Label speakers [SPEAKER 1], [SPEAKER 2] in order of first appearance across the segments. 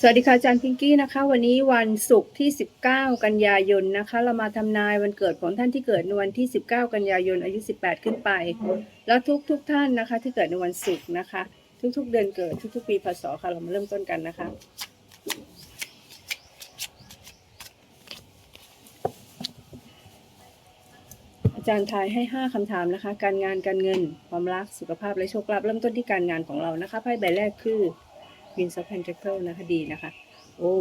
[SPEAKER 1] สวัสดีค่ะอาจารย์พิงกี้นะคะ วันนี้วันศุกร์ที่ 19 กันยายนนะคะ เรามาทำนายวันเกิดของท่านที่เกิดในวันที่ 19 กันยายนอายุ 18 ขึ้นไป แล้วทุกทุกท่านนะคะ ที่เกิดในวันศุกร์นะคะ ทุกๆ เดือนเกิดทุกๆ ปีพศค่ะเรามาเริ่มต้นกันนะคะ อาจารย์ทายให้ 5คำถามนะคะ การงานการเงินความรักสุขภาพและโชคลาภเริ่มต้นที่การงานของเรานะคะไพ่ใบแรกคือ Queen of Pentacles นะคะดีนะคะ โอ้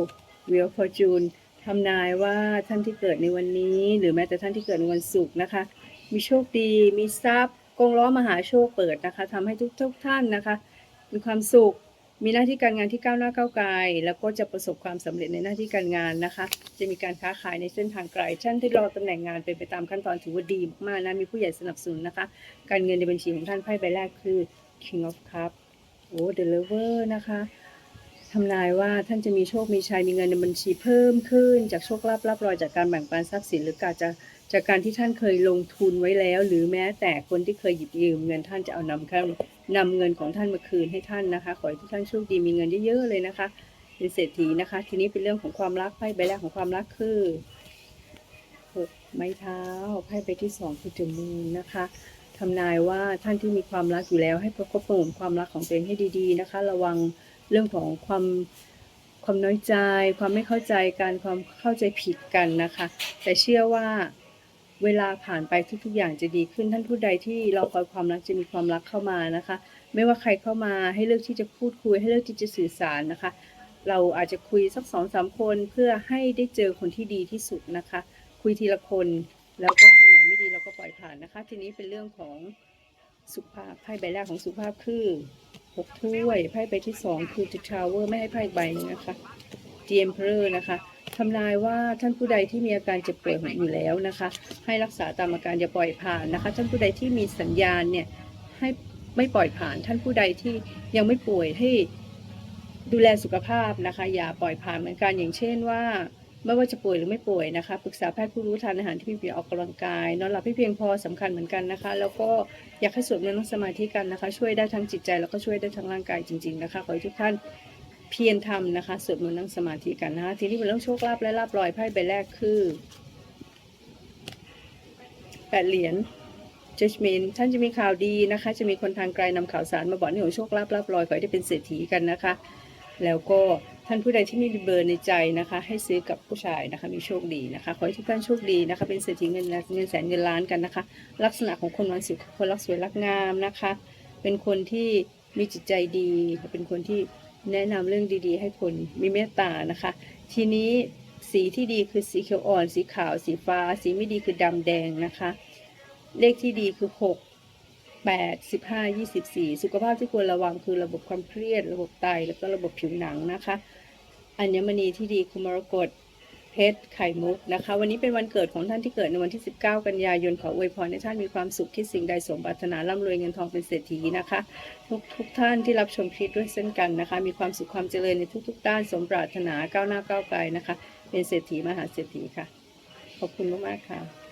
[SPEAKER 1] Wheel Fortune ทำนายว่าท่านที่เกิดในวันนี้ หรือแม้แต่ท่านที่เกิดในวันศุกร์นะคะ มีโชคดี มีทรัพย์กงล้อมหาโชคเปิดนะคะทำให้ทุกทุกท่านนะคะ มีความสุข มีหน้าที่การงานที่ก้าวหน้าก้าวไกล แล้วก็จะประสบความสำเร็จในหน้าที่การงานนะคะ จะมีการค้าขายในเส้นทางไกลท่านที่รอตำแหน่งงานเป็นไปตามขั้นตอนถือว่าดีมากๆนะ มีผู้ใหญ่สนับสนุนนะคะ การเงินในบัญชีของท่านไพ่ใบแรกคือ King of Cup โอ้ The Lover นะคะ ทำนายว่าท่านจะมีโชค มีชัย มีเงินในบัญชีเพิ่มขึ้น จากโชคลาภรับรอยจากการแบ่งปันทรัพย์สินหรือการจะจากการที่ท่านเคยลงทุนไว้แล้ว หรือแม้แต่คนที่เคยหยิบยืมเงินท่านจะเอานำเข้านำเงินของท่านมาคืนให้ท่านนะคะ ขอให้ทุกท่านโชคดีมีเงินเยอะๆเลยนะคะเป็นเศรษฐีนะคะ ทีนี้เป็นเรื่องของความรักไพ่ใบแรกของความรักคือหกไม้เท้าไพ่ใบที่สองคือจุมูลนะคะทำนายว่าท่านที่มีความรักอยู่แล้วให้ประคบประหงมความรักของตัวเองให้ดี ๆ นะคะ ระวัง เรื่องของความความน้อยใจ ความไม่เข้าใจกันความเข้าใจผิดกันนะคะ แต่เชื่อว่าเวลาผ่านไปทุก ๆ อย่างจะดีขึ้นท่านผู้ใดที่รอคอยความรักจะมีความรักเข้ามานะคะ ไม่ว่าใครเข้ามาให้เลือกที่จะพูดคุย ให้เลือกที่จะสื่อสารนะคะ เราอาจจะคุยสักสองสามคนเพื่อให้ได้เจอคนที่ดีที่สุดนะคะ คุยทีละคนแล้วก็คนไหนไม่ดีเราก็ปล่อยผ่านนะคะ ทีนี้เป็นเรื่องของสุขภาพไพ่ใบแรกของสุขภาพคือ หกถ้วย ไพ่ใบที่สองคือ The Tower ไม่ให้ไพ่ใบนึงนะคะ The Emperor นะคะทำนายว่าท่านผู้ใดที่มีอาการเจ็บป่วยอยู่แล้วนะคะ ให้รักษาตามอาการอย่าปล่อยผ่านนะคะ ท่านผู้ใดที่มีสัญญาณเนี่ยให้ไม่ปล่อยผ่าน ท่านผู้ใดที่ยังไม่ป่วยให้ดูแลสุขภาพนะคะ อย่าปล่อยผ่านเหมือนกันอย่างเช่นว่า ไม่ว่าจะป่วยหรือไม่ป่วยนะคะปรึกษาแพทย์ผู้รู้ทานอาหารที่มีประโยชน์ออกกำลังกายนอนหลับให้เพียงพอสำคัญเหมือนกันนะคะ แล้วก็อยากให้สวดมนต์นั่งสมาธิกันนะคะ ช่วยได้ทั้งจิตใจแล้วก็ช่วยได้ทั้งร่างกายจริง ๆนะคะขอให้ทุกท่านเพียรทำนะคะสวดมนต์นั่งสมาธิกันนะคะทีนี้เป็นเรื่องโชคลาภและลาบลอยไพ่ใบแรกคือแปดเหรียญ judgment ท่านจะมีข่าวดีนะคะ จะมีคนทางไกลนำข่าวสารมาบอกในของโชคลาภลาบลอยขอให้ได้เป็นเศรษฐีกันนะคะ แล้วก็ท่านผู้ใดที่มีเบอร์ในใจนะคะ ให้ซื้อกับผู้ชายนะคะมีโชคดีนะคะ ขอให้ทุกท่านโชคดีนะคะ เป็นเศรษฐีเงินล้านเงินแสนเงินล้านกันนะคะ ลักษณะของคนวันศุกร์คนรักสวยรักงามนะคะ เป็นคนที่มีจิตใจดี เป็นคนที่แนะนำเรื่องดีๆ ให้คนมีเมตตานะคะ ทีนี้สีที่ดีคือสีเขียวอ่อน สีขาว สีฟ้า สีไม่ดีคือดำแดงนะคะ เลขที่ดีคือห กแปดสิบห้ายี่สิบสี่สุขภาพที่ควรระวังคือระบบความเครียด ระบบไต แล้วก็ระบบผิวหนังนะคะ อัญมณีที่ดีคือมรกตเพชรไข่มุกนะคะ วันนี้เป็นวันเกิดของท่านที่เกิดในวันที่ 19 กันยายนขออวยพรให้ท่านมีความสุขคิดสิ่งใดสมปรารถนาร่ำรวยเงินทองเป็นเศรษฐีนะคะ ทุกทุกท่านที่รับชมคลิปด้วยเช่นกันนะคะ มีความสุขความเจริญในทุก ๆ ด้านสมปรารถนาก้าวหน้าก้าวไกลนะคะ เป็นเศรษฐีมหาเศรษฐีค่ะ ขอบคุณมากๆค่ะ